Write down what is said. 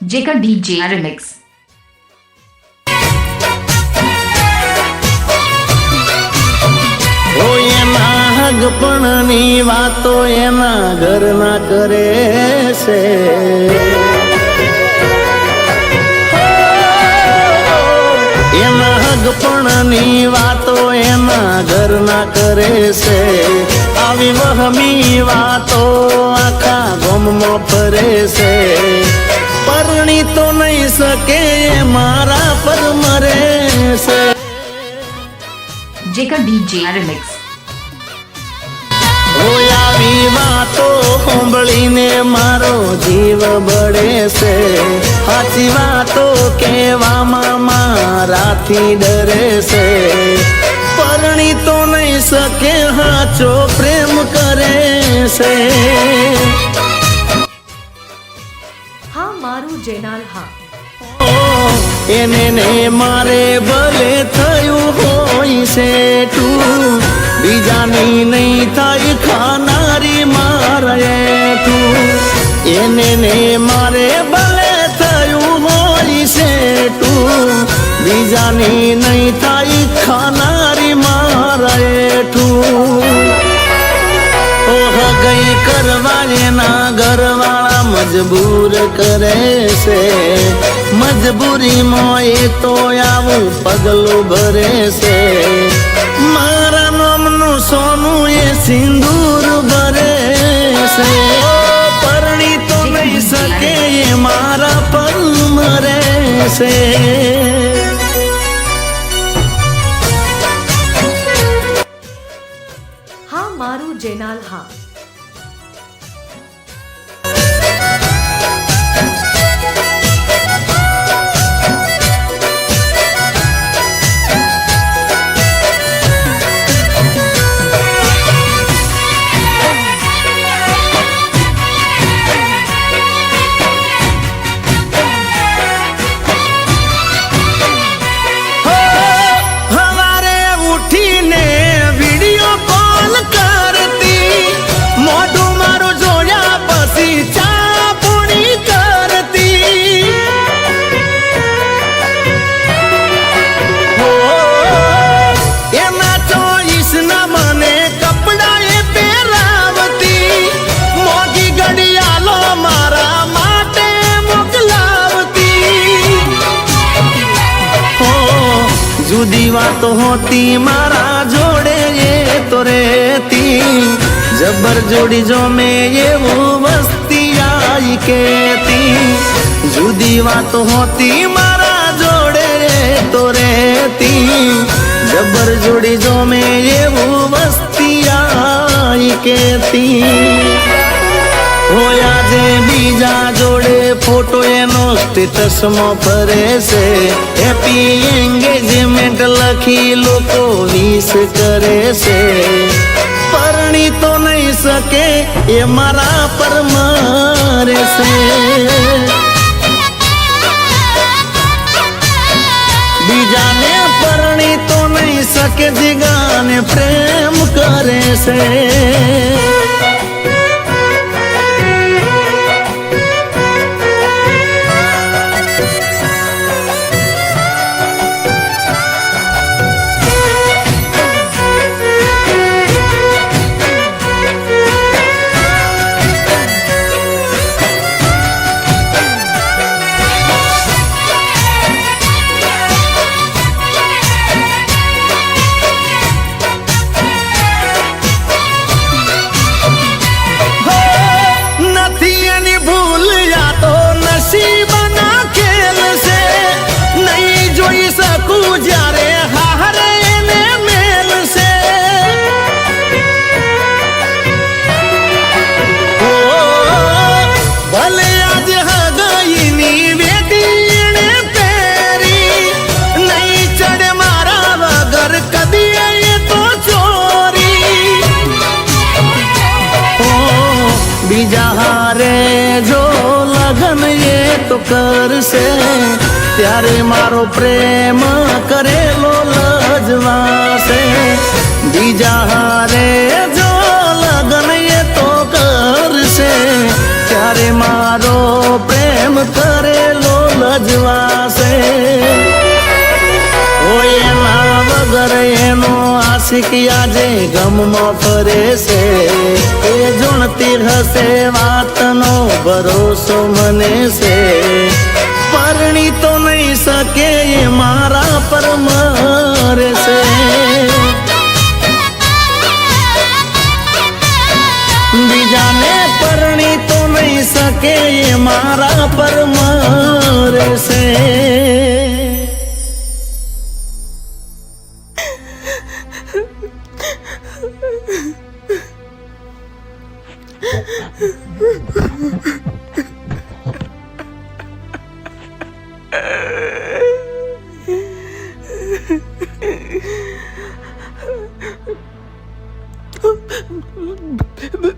Jacob DJ Remix. હગપણની વાતો એના ઘરના કરે છે એના હગપણની વાતો એના ઘરના કરે છે આવી વહમી વાતો આખા ગમમાં ફરે છે પરણી તો નહીં શકે મારા પર મરે છે જેકર ડીજે. રિમિક્સ આવી વાતો સાંભળીને મારો જીવ બળે છે સાચી વાતો કહેવામાં મારાથી ડરે છે પરણી તો નહીં શકે હાચો પ્રેમ કરે છે હા, મારું જેનાલ, હા. એને ને મારે ભલે થયું હોય છે તું બીજાની નહીં થાય ખાનારી મારે તું. એને મારે ભલે થયું હોય છે તું બીજાની નહીં થાય ખાનારી મારે તું. મજબૂર કરે છે. મજબૂરીમાં એ તો આવું પગલું ભરે છે. મારા નામનું સોનું એ સિંદૂર ભરે છે. પરણી તો નહીં શકે એ મારા પર મરે છે. જુદી વાતો હોતી મારા જોડે એ તો રેતી જબર જોડી જો મેં એવું વસ્તી આઈ કેતી જુદી વાતો હોતી મારા જોડે એ તો રેતી જબર જોડી જો મેં એવું વસ્તી આઈ કેતી હોયા જે બીજા જોડે ફોટો એનો સ્ટેટસમાં ફરે છે હેપી એંગેજમેન્ટ લખી લોકો વિશ કરે છે. પરણી તો નહીં શકે, એ મારા પર મારે છે. બીજાને પરણી તો નહીં શકે, જીગાને પ્રેમ કરે છે. જોઈ શકું જ્યારે હારે એને મેલ છે. ભલે આજે હગાઈની વેદી એણે પહેરી, નહીં ચડે મારા વગર કદી એ તો ચોરી. બીજા હારે જો લગન એ તો કરશે ત્યારે મારો પ્રેમ કરેલો લજવાશે બીજા હારે જો લગન એ તો કરશે. ત્યારે મારો પ્રેમ કરેલો લજવાશે ઓય એના વગર એનો આશિક આજે ગમમાં ફરે છે એ જોણતી હશે વાતનો ભરોસો મને છે તારણી તો નહીં શકે એ મારા પર મારે છે બીજાને પરણી તો નહીં શકે એ મારા પર મારે છે B- B-